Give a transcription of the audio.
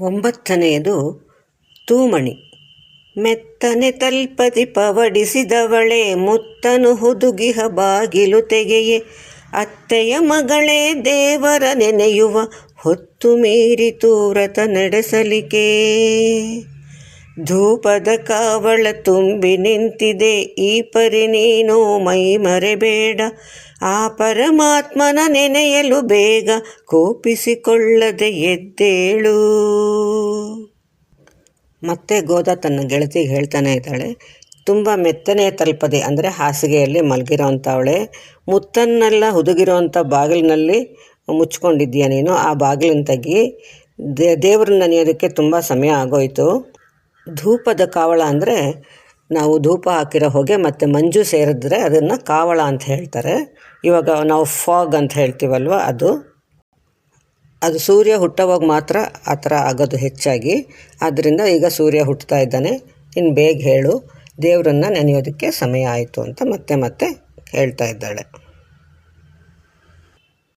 ಒಂಬತ್ತನೆಯದು ತೂಮಣಿ. ಮೆತ್ತನೆ ತಲ್ಪದಿ ಪವಡಿಸಿದವಳೆ, ಮುತ್ತನು ಹುದುಗಿಹ ಬಾಗಿಲು ತೆಗೆಯೆ. ಅತ್ತೆಯ ಮಗಳೇ, ದೇವರ ನೆನೆಯುವ ಹೊತ್ತು ಮೀರಿತು ವ್ರತ ನಡೆಸಲಿಕೆ ಧೂಪದ ಕಾವಳ ತುಂಬಿ ನಿಂತಿದೆ, ಈ ಪರಿ ನೀನು ಮೈ ಮರೆಬೇಡ. ಆ ಪರಮಾತ್ಮನ ನೆನೆಯಲು ಬೇಗ ಕೋಪಿಸಿಕೊಳ್ಳದೆ ಎದ್ದೇಳು. ಮತ್ತೆ ಗೋದ ತನ್ನ ಗೆಳತಿಗೆ ಹೇಳ್ತಾನೆ ಇದ್ದಾಳೆ, ತುಂಬ ಮೆತ್ತನೆ ತಲುಪದೆ. ಅಂದರೆ ಹಾಸಿಗೆಯಲ್ಲಿ ಮಲಗಿರೋವಂಥವಳೆ ಮುತ್ತನ್ನೆಲ್ಲ ಹುದುಗಿರೋವಂಥ ಬಾಗಿಲಿನಲ್ಲಿ ಮುಚ್ಕೊಂಡಿದ್ದೀಯ ನೀನು. ಆ ಬಾಗಿಲಿನ ತೆಗಿ ದೇ, ದೇವ್ರನ್ನ ನೆನೆಯೋದಕ್ಕೆ ತುಂಬ ಸಮಯ ಆಗೋಯ್ತು. ಧೂಪದ ಕಾವಳ ಅಂದರೆ ನಾವು ಧೂಪ ಹಾಕಿರೋ ಹೊಗೆ ಮತ್ತು ಮಂಜು ಸೇರಿದ್ರೆ ಅದನ್ನು ಕಾವಳ ಅಂತ ಹೇಳ್ತಾರೆ. ಇವಾಗ ನಾವು ಫಾಗ್ ಅಂತ ಹೇಳ್ತೀವಲ್ವ ಅದು? ಅದು ಸೂರ್ಯ ಹುಟ್ಟೋವಾಗ ಮಾತ್ರ ಆ ಥರ ಆಗೋದು ಹೆಚ್ಚಾಗಿ. ಆದ್ದರಿಂದ ಈಗ ಸೂರ್ಯ ಹುಟ್ಟುತ್ತಾ ಇದ್ದಾನೆ. ಇನ್ನು ಬೇಗ ಹೇಳು, ದೇವರನ್ನು ನೆನೆಯೋದಕ್ಕೆ ಸಮಯ ಆಯಿತು ಅಂತ ಮತ್ತೆ ಮತ್ತೆ ಹೇಳ್ತಾ ಇದ್ದಾಳೆ.